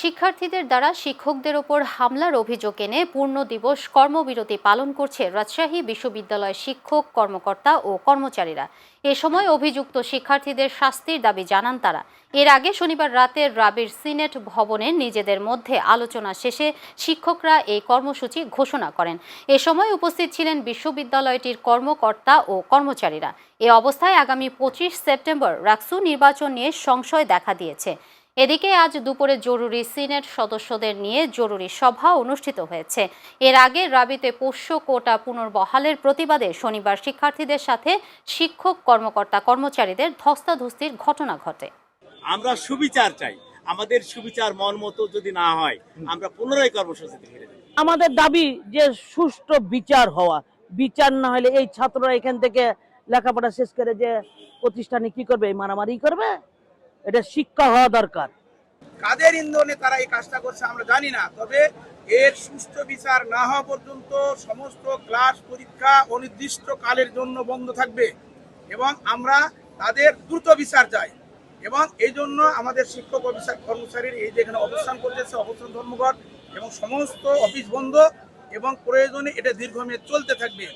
শিক্ষার্থীদের দ্বারা শিক্ষকদের ওপর হামলার অভিযোগ এনে পূর্ণ দিবস কর্মবিরতি পালন করছে রাজশাহী বিশ্ববিদ্যালয় শিক্ষক, কর্মকর্তা ও কর্মচারীরা। এ সময় অভিযুক্ত শিক্ষার্থীদের শাস্তির দাবি জানান তারা। এর আগে শনিবার রাতে রাবির সিনেট ভবনে নিজেদের মধ্যে আলোচনা শেষে শিক্ষকরা এই কর্মসূচি ঘোষণা করেন। এ সময় উপস্থিত ছিলেন বিশ্ববিদ্যালয়টির কর্মকর্তা ও কর্মচারীরা। এ অবস্থায় আগামী পঁচিশ সেপ্টেম্বর রাকসু নির্বাচন নিয়ে সংশয় দেখা দিয়েছে। এদিকে আজ দুপুরে জরুরি সিনেট সদস্যদের নিয়ে জরুরি সভা অনুষ্ঠিত হয়েছে। এর আগে রাবিতে পোষ্য কোটা পুনর্বহালের প্রতিবাদে শনিবার শিক্ষার্থীদের সাথে শিক্ষক কর্মকর্তা কর্মচারীদের ধস্তাধস্তির ঘটনা ঘটে। আমরা সুবিচার চাই। আমাদের সুবিচার মন মতো যদি না হয় আমরা পুনরায় কর্মসূচিতে ফিরে আমাদের দাবি যে সুষ্ঠু বিচার হওয়া। বিচার না হলে এই ছাত্ররা এখান থেকে লেখাপড়া শেষ করে যে প্রতিষ্ঠানে কি করবে মারামারি করবে? এটা শিক্ষা হওয়া দরকার। কাদের ইন্ধনে তারা এই কাজটা করছে আমরা জানি না, তবে এর সুষ্ঠু বিচার না হওয়া পর্যন্ত সমস্ত ক্লাস পরীক্ষা অনির্দিষ্ট কালের জন্য বন্ধ থাকবে এবং আমরা তাদের দ্রুত বিচার চাই এবং এই জন্য আমাদের শিক্ষক অফিসার কর্মচারীর এই যে এখানে অবস্থান করতেছে অবস্থান ধর্মঘট এবং সমস্ত অফিস বন্ধ এবং প্রয়োজনে এটা দীর্ঘমেয়াদ চলতে থাকবে।